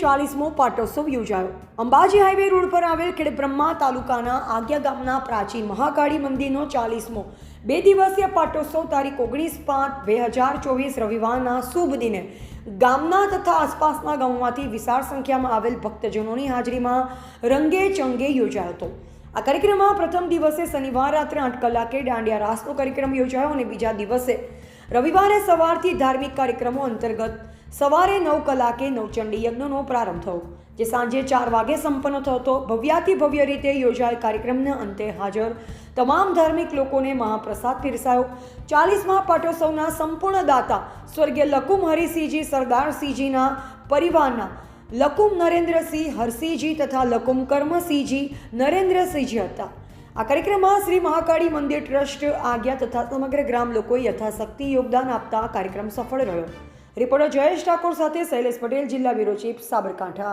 ચાલીસમો પાટોત્સવ યોજાયો. Ambaji highway road પર આવેલ ખેડબ્રહ્મા તાલુકાના આગિયા ગામના પ્રાચીન મહાકાળી મંદિરનો ચાલીસમો બે દિવસીય પાટોત્સવ તારીખ ઓગણીસ પાંચ બે હજાર ચોવીસ રવિવારના શુભ દિને ગામના તથા આસપાસના ગામોમાંથી વિશાળ સંખ્યામાં આવેલ ભક્તજનોની હાજરીમાં રંગે ચંગે યોજાયો હતો. આ કાર્યક્રમમાં પ્રથમ દિવસે શનિવાર રાત્રે આઠ કલાકે દાંડિયા રાસનો કાર્યક્રમ યોજાયો અને બીજા દિવસે રવિવારે સવારથી ધાર્મિક કાર્યક્રમો અંતર્ગત સવારે નવ કલાકે નવચંડી યજ્ઞનો પ્રારંભ થયો, જે સાંજે ચાર વાગે સંપન્ન થયો હતો ભવ્યાથી ભવ્ય રીતે યોજાયેલ કાર્યક્રમના અંતે હાજર તમામ ધાર્મિક લોકોને મહાપ્રસાદ પીરસાયો. ચાલીસમાં પાટોત્સવના સંપૂર્ણ દાતા સ્વર્ગીય લકુમ હરિસિંહજી સરદારસિંહજીના પરિવારના લકુમ નરેન્દ્રસિંહ હરસિંહજી તથા લકુમ કર્મસિંહજી નરેન્દ્રસિંહજી હતા. આ કાર્યક્રમમાં શ્રી મહાકાળી મંદિર ટ્રસ્ટ આજ્ઞા તથા સમગ્ર ગ્રામ લોકોએ યથાશક્તિ યોગદાન આપતા કાર્યક્રમ સફળ રહ્યો. રિપોર્ટર જયેશ ઠાકોર સાથે શૈલેષ પટેલ, જિલ્લા બ્યુરો ચીફ સાબરકાંઠા.